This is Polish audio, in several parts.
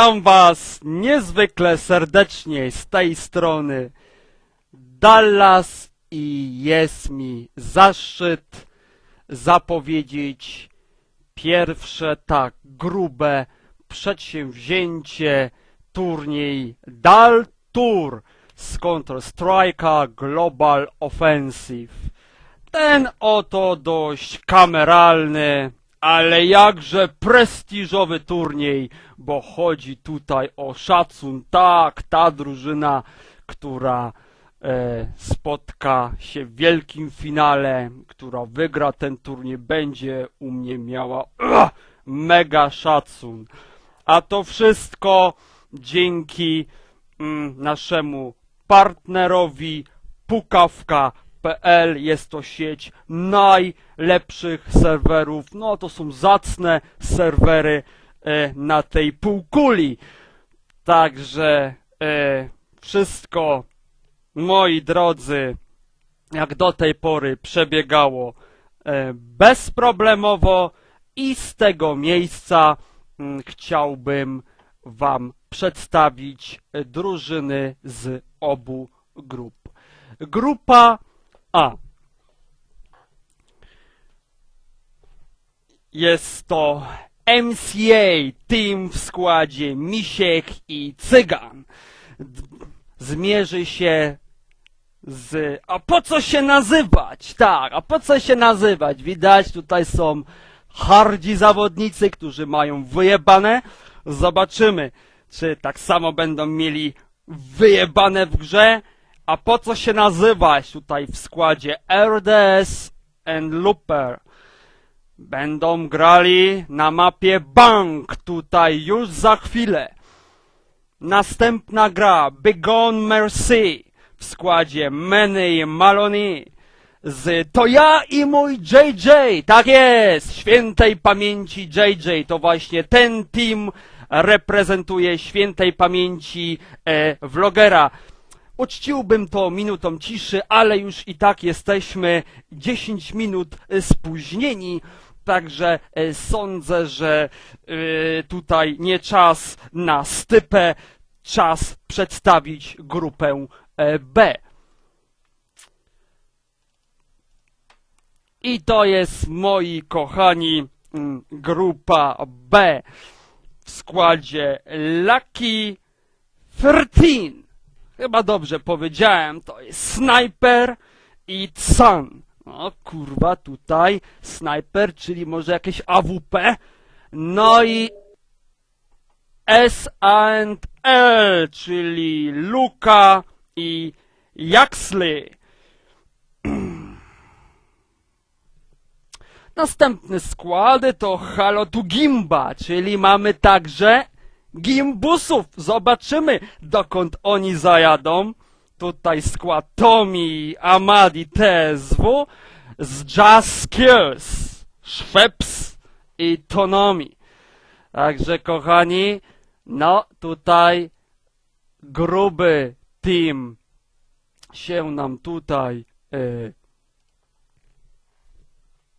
Witam Was niezwykle serdecznie z tej strony Dallas i jest mi zaszczyt zapowiedzieć pierwsze tak grube przedsięwzięcie turniej Dal Tour z Counter-Strike'a Global Offensive. Ten oto dość kameralny, ale jakże prestiżowy turniej, bo chodzi tutaj o szacun. Tak, ta drużyna, która e, spotka się w wielkim finale, która wygra ten turniej, będzie u mnie miała mega szacun. A to wszystko dzięki mm, naszemu partnerowi Pukawka.pl. Jest to sieć najlepszych serwerów. No to są zacne serwery e, na tej półkuli. Także e, wszystko, moi drodzy, jak do tej pory przebiegało e, bezproblemowo i z tego miejsca mm, chciałbym Wam przedstawić e, drużyny z obu grup. Grupa A. Jest to MCA Team w składzie Misiek i Cygan. Zmierzy się z... A po co się nazywać? Tak, a po co się nazywać? Widać, tutaj są hardzi zawodnicy, którzy mają wyjebane. Zobaczymy, czy tak samo będą mieli wyjebane w grze. A po co się nazywać tutaj w składzie RDS and Looper? Będą grali na mapie Bank tutaj już za chwilę. Następna gra Begone Mercy w składzie i Maloney z To ja i mój JJ, tak jest, świętej pamięci JJ, to właśnie ten team reprezentuje świętej pamięci e, vlogera. Uczciłbym to minutą ciszy, ale już i tak jesteśmy 10 minut spóźnieni, także e, sądzę, że e, tutaj nie czas na stypę, czas przedstawić grupę e, B. I to jest, moi kochani, grupa B w składzie Lucky 13. Chyba dobrze powiedziałem, to jest Sniper i Sun. O kurwa, tutaj Sniper, czyli może jakieś AWP. No i S&L, czyli Luka i Yaxley. Następne składy to Halo tu Gimba, czyli mamy także Gimbusów. Zobaczymy, dokąd oni zajadą. Tutaj skład Tomi, Amadi, TSW z Jazz Skills, Schweppes i Tonomi. Także kochani, no tutaj gruby team się nam tutaj e,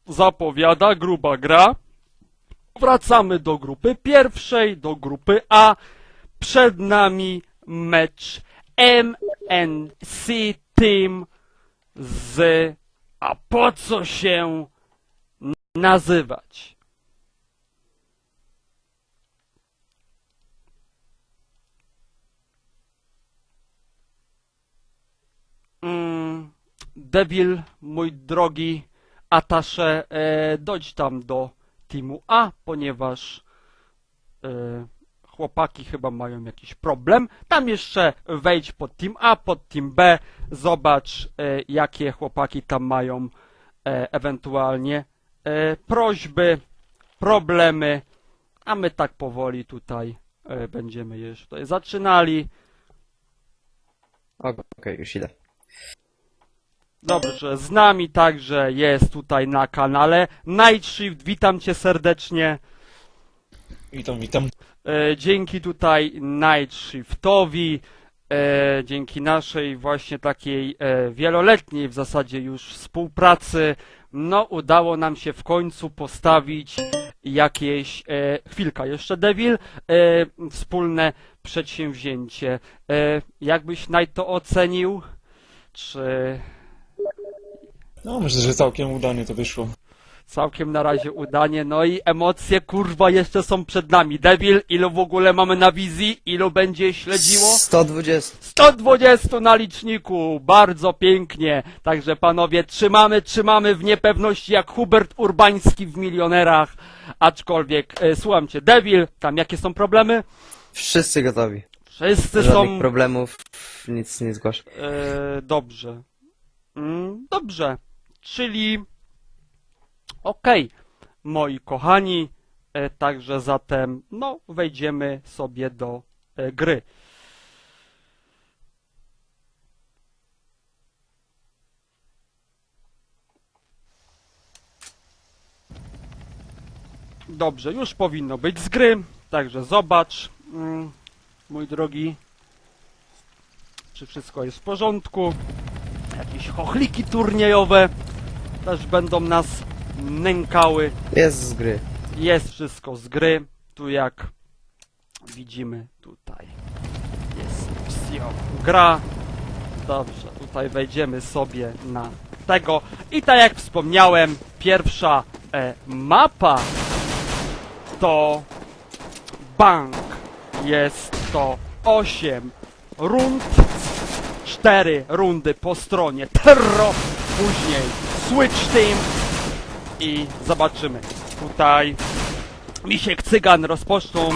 zapowiada, gruba gra. Wracamy do grupy pierwszej, do grupy A. Przed nami mecz MNC Team z... A po co się nazywać? Mm, Devil, mój drogi Atasze, e, dojdź tam do teamu A, ponieważ e, chłopaki chyba mają jakiś problem. Tam jeszcze wejdź pod team A, pod team B, zobacz e, jakie chłopaki tam mają e, ewentualnie prośby, problemy, a my tak powoli tutaj będziemy już tutaj zaczynali. Okej, już idę. Dobrze, z nami także jest tutaj na kanale Night Shift, witam cię serdecznie. Witam, witam. E, dzięki tutaj Night Shiftowi, e, dzięki naszej właśnie takiej e, wieloletniej w zasadzie już współpracy, no udało nam się w końcu postawić jakieś e, chwilka jeszcze Devil, e, wspólne przedsięwzięcie. E, jakbyś naj to ocenił? Czy No, myślę, że całkiem udanie to wyszło. całkiem na razie udanie? No i emocje kurwa jeszcze są przed nami. Devil, ilu w ogóle mamy na wizji? Ilu będzie śledziło? 120. 120 na liczniku, bardzo pięknie. Także panowie, trzymamy, trzymamy w niepewności jak Hubert Urbański w Milionerach. Aczkolwiek, e, słucham cię, Devil, tam jakie są problemy? Wszyscy gotowi. Wszyscy Żadnych są... problemów, nic nie zgłaszę. E, dobrze. Mm, dobrze. Czyli... Okej, moi kochani. E, także zatem, no, wejdziemy sobie do e, gry. Dobrze, już powinno być z gry. Także zobacz, mm, mój drogi, czy wszystko jest w porządku. Jakieś chochliki turniejowe też będą nas nękały. Jest z gry. Jest wszystko z gry. Tu jak widzimy tutaj jest psio gra. Dobrze, tutaj wejdziemy sobie na tego. I tak jak wspomniałem, pierwsza e, mapa to bank. Jest to 8 rund, 4 rundy po stronie Terro, później Switch Team i zobaczymy. Tutaj Misiek Cygan rozpoczną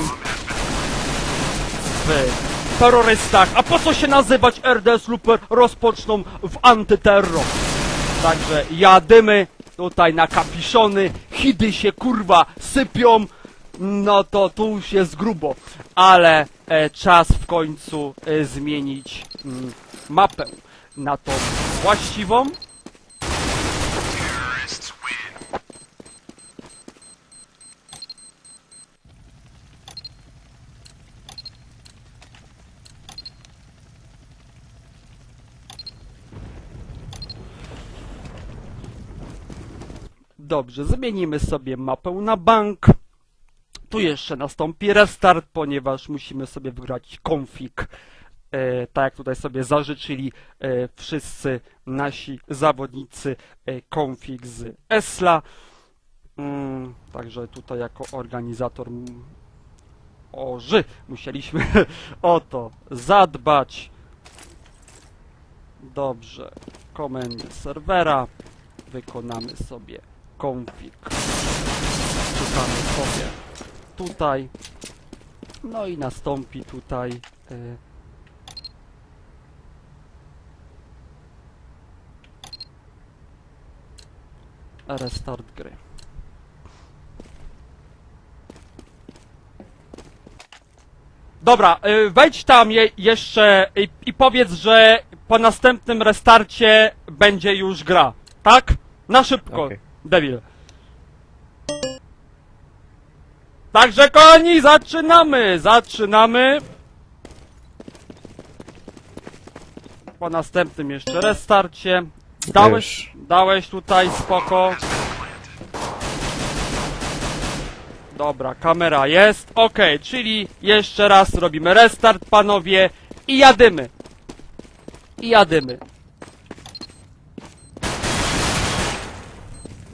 w terrorystach, a po co się nazywać RDS Looper rozpoczną w antyterror. Także jadymy tutaj na kapiszony, hidy się kurwa sypią, no to tu już jest grubo, ale e, czas w końcu e, zmienić mm, mapę na tą właściwą. Dobrze, zmienimy sobie mapę na bank. Tu jeszcze nastąpi restart, ponieważ musimy sobie wygrać config. E, tak jak tutaj sobie zażyczyli e, wszyscy nasi zawodnicy e, config z ESLA. Mm, także tutaj jako organizator oży musieliśmy o to zadbać. Dobrze, komendy serwera wykonamy sobie config. Szukamy sobie tutaj. No i nastąpi tutaj y, restart gry. Dobra, y, wejdź tam je, jeszcze i, i powiedz, że po następnym restarcie będzie już gra. Tak? Na szybko. Devil. Także kochani, zaczynamy! Zaczynamy! Po następnym jeszcze restarcie. Dałeś, dałeś tutaj spoko. Dobra, kamera jest. Ok, czyli jeszcze raz robimy restart, panowie. I jadymy. I jadymy.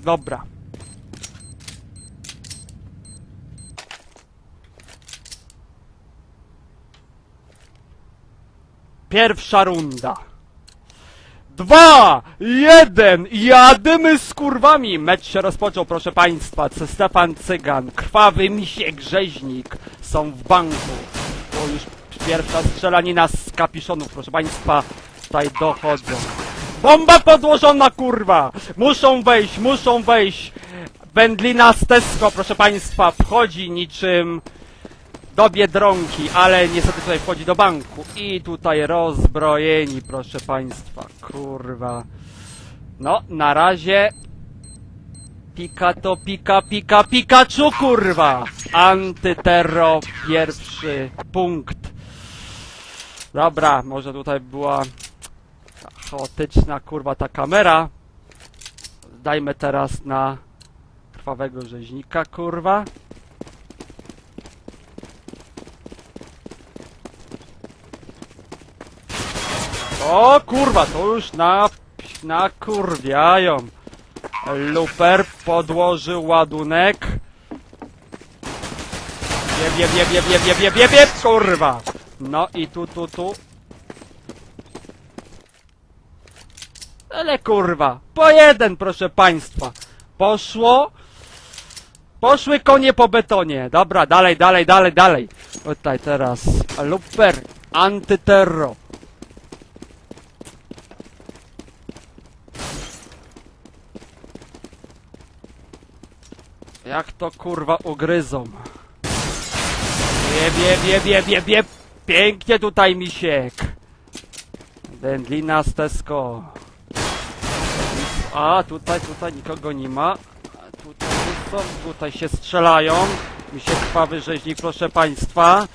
Dobra. Pierwsza runda. Dwa, jeden, jadymy z kurwami. Mecz się rozpoczął, proszę państwa. C. Stefan Cygan, krwawy misiek rzeźnik są w banku. To już pierwsza strzelanina z kapiszonów, proszę państwa. Tutaj dochodzą. Bomba podłożona, kurwa! Muszą wejść, muszą wejść. Wędlina z Tesco, proszę państwa, wchodzi niczym do Biedronki, ale niestety tutaj wchodzi do banku. I tutaj rozbrojeni, proszę państwa, kurwa. No, na razie... Pika to pika, pika, Pikachu, kurwa! Antyterro, pierwszy punkt. Dobra, może tutaj była chaotyczna, kurwa, ta kamera. Dajmy teraz na krwawego rzeźnika, kurwa. O kurwa, to już na, nakurwiają. Luper podłożył ładunek. Jeb, jeb, jeb, jeb, jeb, jeb, jeb, jeb, kurwa. No i tu, tu, tu. Ale kurwa, po jeden, proszę państwa. Poszło. Poszły konie po betonie. Dobra, dalej, dalej, dalej, dalej. Tutaj teraz Luper, antyterro. Jak to kurwa ugryzą. Jeb, jeb, jeb, jeb, jeb, jeb. Pięknie tutaj, misiek. Wędlina z Tesco. A, tutaj, tutaj nikogo nie ma. A tutaj są, tutaj się strzelają. Mi się krwawy rzeźnik, proszę państwa.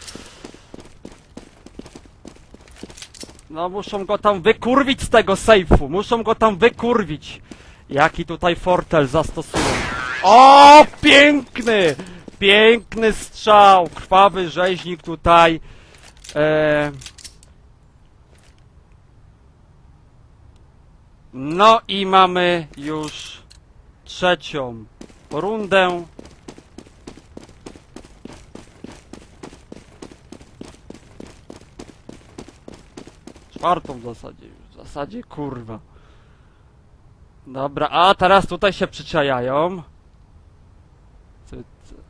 No, muszą go tam wykurwić z tego sejfu. Muszą go tam wykurwić. Jaki tutaj fortel zastosują. O, piękny! Piękny strzał. Krwawy rzeźnik tutaj. E... No i mamy już trzecią rundę. Czwartą w zasadzie już. W zasadzie kurwa. Dobra, a teraz tutaj się przyczajają.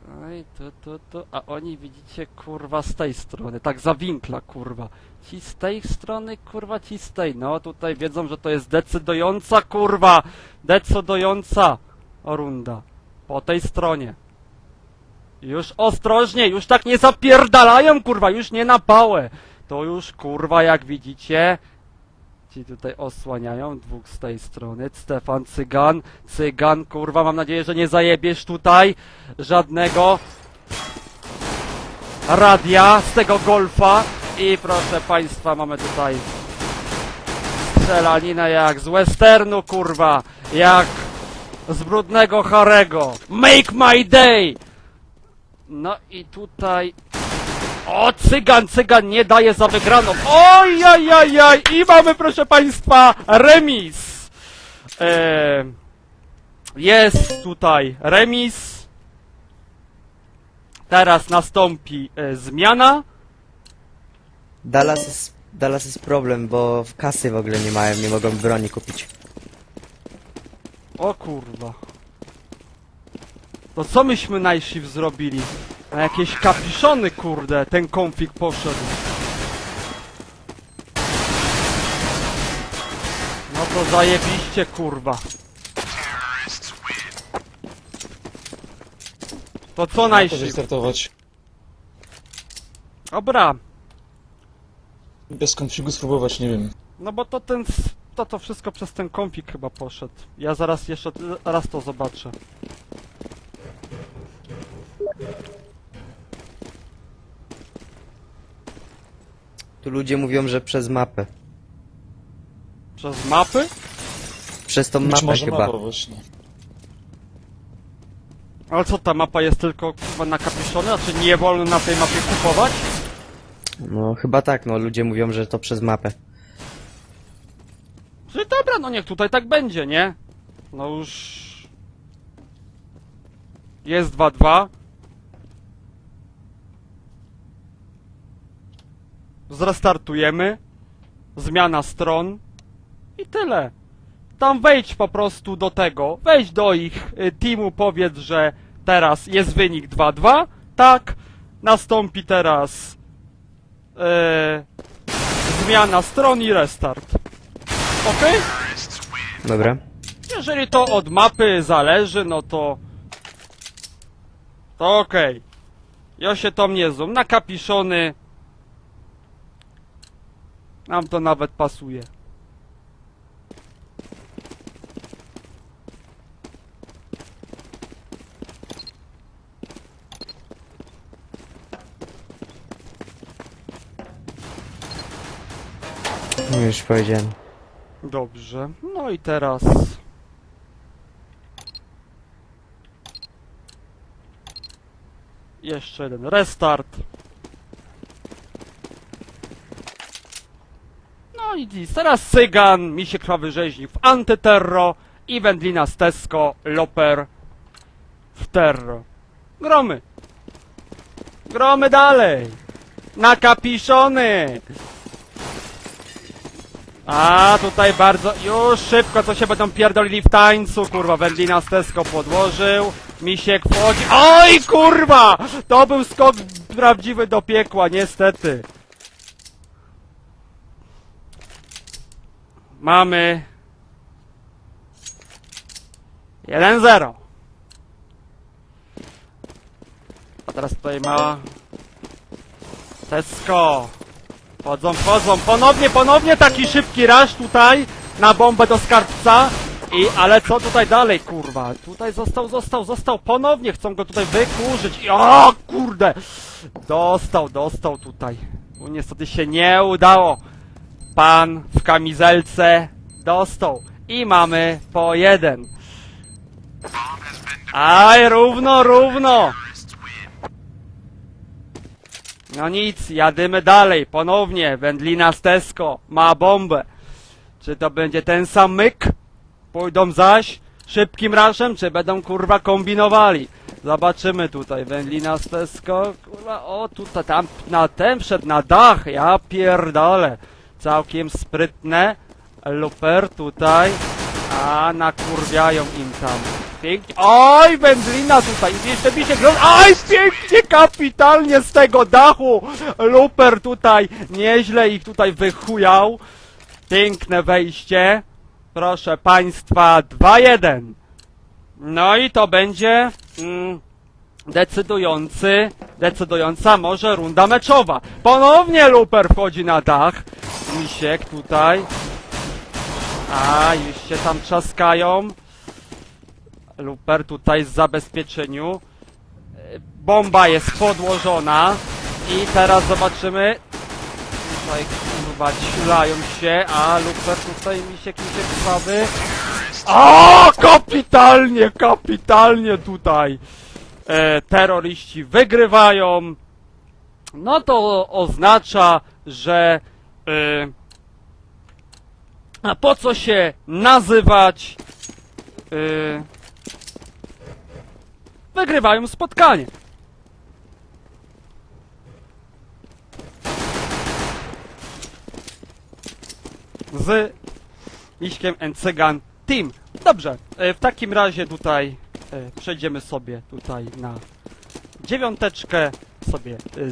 Oj, tu, tu, tu, a oni widzicie kurwa z tej strony, tak za winkla kurwa. Ci z tej strony, kurwa, ci z tej. No tutaj wiedzą, że to jest decydująca kurwa, decydująca runda. Po tej stronie. Już ostrożnie, już tak nie zapierdalają kurwa, już nie na pałę. To już kurwa jak widzicie Ci tutaj osłaniają, dwóch z tej strony. Stefan Cygan. Cygan, kurwa, mam nadzieję, że nie zajebiesz tutaj żadnego radia z tego golfa. I proszę państwa, mamy tutaj strzelaninę jak z westernu, kurwa. Jak z brudnego Harego. Make my day! No i tutaj o, cygan, cygan nie daje za wygraną. Oj, oj, oj, oj. I mamy, proszę państwa, remis. E, jest tutaj remis. Teraz nastąpi e, zmiana. Dallas jest, Dallas jest problem, bo w kasy w ogóle nie mają, nie mogą broni kupić. O kurwa. To co myśmy najshift zrobili? Na jakieś kapiszony, kurde, ten konfig poszedł. No to zajebiście, kurwa. To co wystartować. Dobra, Bez konfigu spróbować, nie wiem. no bo to ten... To to wszystko przez ten konfig chyba poszedł. Ja zaraz jeszcze raz to zobaczę. Tu ludzie mówią, że przez mapę. Przez mapy? Przez tą Być mapę może chyba. mapa właśnie. Ale co, ta mapa jest tylko kurwa nakapiszona? Czy nie wolno na tej mapie kupować? No chyba tak, no ludzie mówią, że to przez mapę. Czyli dobra, no niech tutaj tak będzie, nie? No już... Jest 2-2. Zrestartujemy. Zmiana stron. I tyle. Tam wejdź po prostu do tego. Wejdź do ich y, teamu, powiedz, że teraz jest wynik 2-2. Tak. Nastąpi teraz... e, zmiana stron i restart. Okej? Dobra. Jeżeli to od mapy zależy, no to... To okej. Ja się tam nie zoom. Na kapiszony... Nam to nawet pasuje. No już powiedziałem. Dobrze. No i teraz... Jeszcze jeden restart. I. Teraz Cygan, Misie Krwawy Rzeźnik w Antyterro i Wędlina z Tesco, Loper w Terro. Gromy. Gromy dalej. Nakapiszony. A tutaj bardzo. Już szybko co się będą pierdolili w tańcu, kurwa. Wędlina z Tesco podłożył. Misiek wchodzi. Oj, kurwa! To był skok prawdziwy do piekła, niestety. Mamy 1-0. A teraz tutaj ma Tesco. Wchodzą, wchodzą. Ponownie, ponownie taki szybki raż tutaj na bombę do skarbca. I, ale co tutaj dalej, kurwa? Tutaj został, został, został. Ponownie chcą go tutaj wykurzyć. I, o, kurde! Dostał, dostał tutaj. No, niestety się nie udało. Pan w kamizelce dostał. I mamy po jeden. Aj, równo, równo! No nic, jadymy dalej, ponownie, wędlina z Tesco, ma bombę. Czy to będzie ten sam myk? Pójdą zaś szybkim raszem, czy będą kurwa kombinowali? Zobaczymy tutaj, wędlina z Tesco, kurwa, o tutaj, tam, na ten wszedł na dach, ja pierdolę. Całkiem sprytne, luper tutaj, a nakurwiają im tam. Pięknie. Oj, wędlina tutaj. Jeszcze mi się gro... Oj, pięknie, kapitalnie z tego dachu. Luper tutaj nieźle ich tutaj wychujał. Piękne wejście. Proszę państwa, 2-1. No i to będzie mm, decydujący, decydująca może runda meczowa. Ponownie Luper wchodzi na dach. Misiek tutaj. A, już się tam trzaskają. Luper tutaj z zabezpieczeniu. Bomba jest podłożona. I teraz zobaczymy. Tutaj kurwa ciulają się, a Luper tutaj mi się kimś krwawy. O, kapitalnie, kapitalnie tutaj. E, terroryści wygrywają. No to oznacza, że e, a po co się nazywać e, wygrywają spotkanie. Z Miśkiem and Cygan Team. Dobrze, e, w takim razie tutaj przejdziemy sobie tutaj na dziewiąteczkę, sobie e,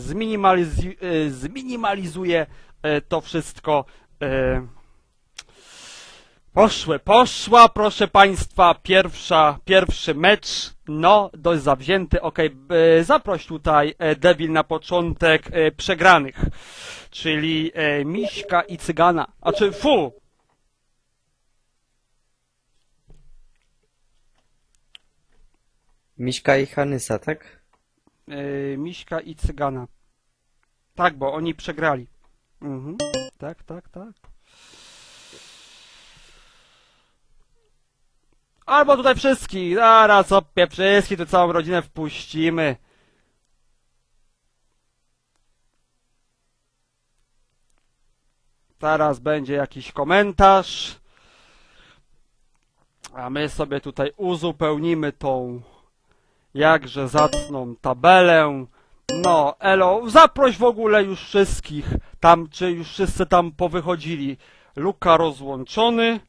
zminimalizuję to wszystko. e, Poszły, poszła, proszę Państwa, pierwsza, pierwszy mecz, no, dość zawzięty, okej, okay, zaproś tutaj e, Devil na początek e, przegranych, czyli e, Miśka i Cygana, a czy, fu, Miśka i Hanysa, tak? e, Miśka i Cygana, tak, bo oni przegrali, mhm. tak, tak, tak. Albo tutaj wszystkich, zaraz opie wszystkich, tu całą rodzinę wpuścimy. Teraz będzie jakiś komentarz. A my sobie tutaj uzupełnimy tą jakże zacną tabelę. No, Elo, zaproś w ogóle już wszystkich tam, czy już wszyscy tam powychodzili. Luka rozłączony.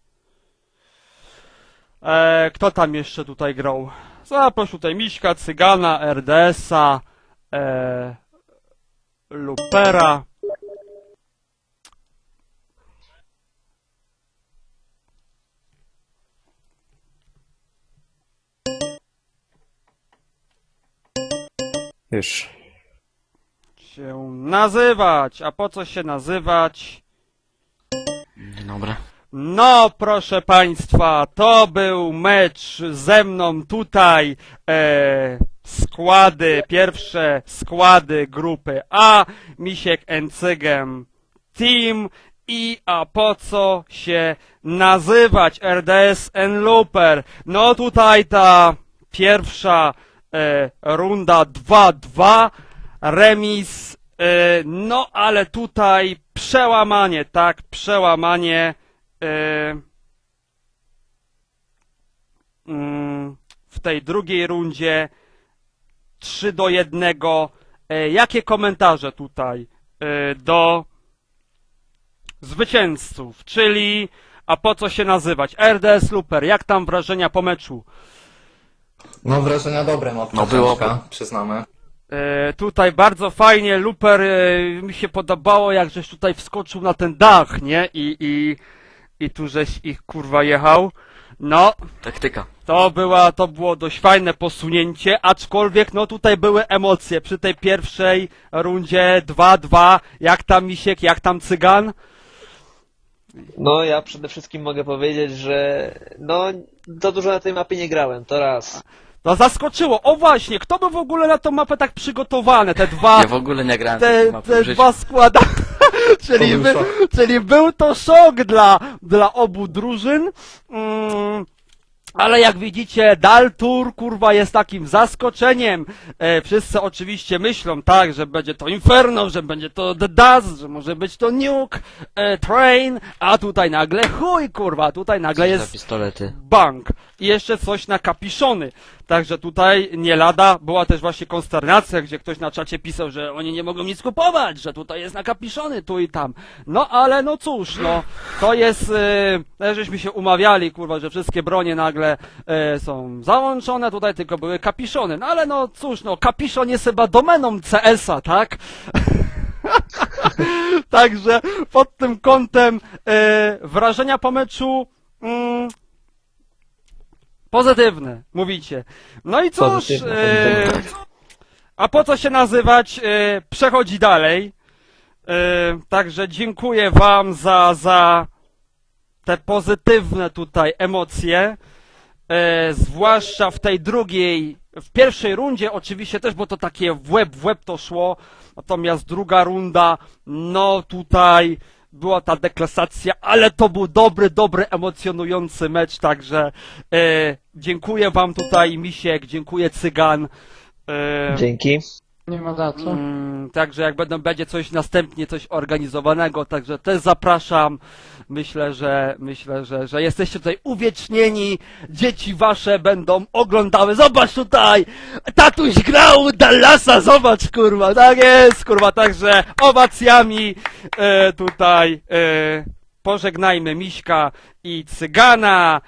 E, kto tam jeszcze tutaj grał? Zaproś tutaj Miśka, Cygana, RDS-a, e, Lupera. Już. Się nazywać. A po co się nazywać? Dzień dobry. No, proszę Państwa, to był mecz ze mną tutaj. E, składy, pierwsze składy grupy A, Misiek Encygem Team i a po co się nazywać RDS N Looper? No tutaj ta pierwsza e, runda 2-2, remis, e, no ale tutaj przełamanie, tak, przełamanie e, mm, w tej drugiej rundzie 3 do 1. E, jakie komentarze tutaj e, do zwycięzców, czyli a po co się nazywać? RDS Luper, jak tam wrażenia po meczu? No wrażenia dobre, no, No, było. przyznamy. E, tutaj bardzo fajnie, Luper, e, mi się podobało, jak żeś tutaj wskoczył na ten dach, nie? I, i, i tu żeś ich kurwa jechał. No, Taktyka. to była, to było dość fajne posunięcie, aczkolwiek no tutaj były emocje przy tej pierwszej rundzie 2-2, jak tam Misiek, jak tam Cygan. No ja przede wszystkim mogę powiedzieć, że no za dużo na tej mapie nie grałem, to raz. No zaskoczyło, o właśnie, kto był w ogóle na tą mapę tak przygotowany, te dwa, Ja w ogóle nie grałem te, te dwa składa. czyli, by, czyli był to szok dla, dla obu drużyn. Mm, ale jak widzicie, Daltur, kurwa, jest takim zaskoczeniem. E, wszyscy oczywiście myślą, tak, że będzie to Inferno, że będzie to The Dust, że może być to Nuke, e, Train, a tutaj nagle chuj, kurwa, tutaj nagle jest pistolety. bank i jeszcze coś na kapiszony. Także tutaj nie lada, była też właśnie konsternacja, gdzie ktoś na czacie pisał, że oni nie mogą nic kupować, że tutaj jest na kapiszony, tu i tam. No ale no cóż, no, to jest, yy, żeśmy się umawiali, kurwa, że wszystkie bronie nagle e, są załączone, tutaj tylko były kapiszony. No ale no cóż, no, kapiszon jest chyba domeną CS-a, tak? Także pod tym kątem e, wrażenia po meczu mm, pozytywne, mówicie. No i cóż, e, a po co się nazywać, e, przechodzi dalej. E, także dziękuję wam za, za te pozytywne tutaj emocje. E, zwłaszcza w tej drugiej, w pierwszej rundzie oczywiście też, bo to takie w łeb, w łeb to szło, natomiast druga runda, no tutaj była ta deklasacja, ale to był dobry, dobry, emocjonujący mecz, także e, dziękuję wam tutaj Misiek, dziękuję Cygan. E, Dzięki. Nie ma za co. Mm, także jak będą, będzie coś następnie, coś organizowanego, także też zapraszam. Myślę, że myślę, że, że jesteście tutaj uwiecznieni. Dzieci wasze będą oglądały. Zobacz tutaj! Tatuś grał Dallasa, zobacz kurwa, tak jest, kurwa, także owacjami e, tutaj e, pożegnajmy Miśka i Cygana.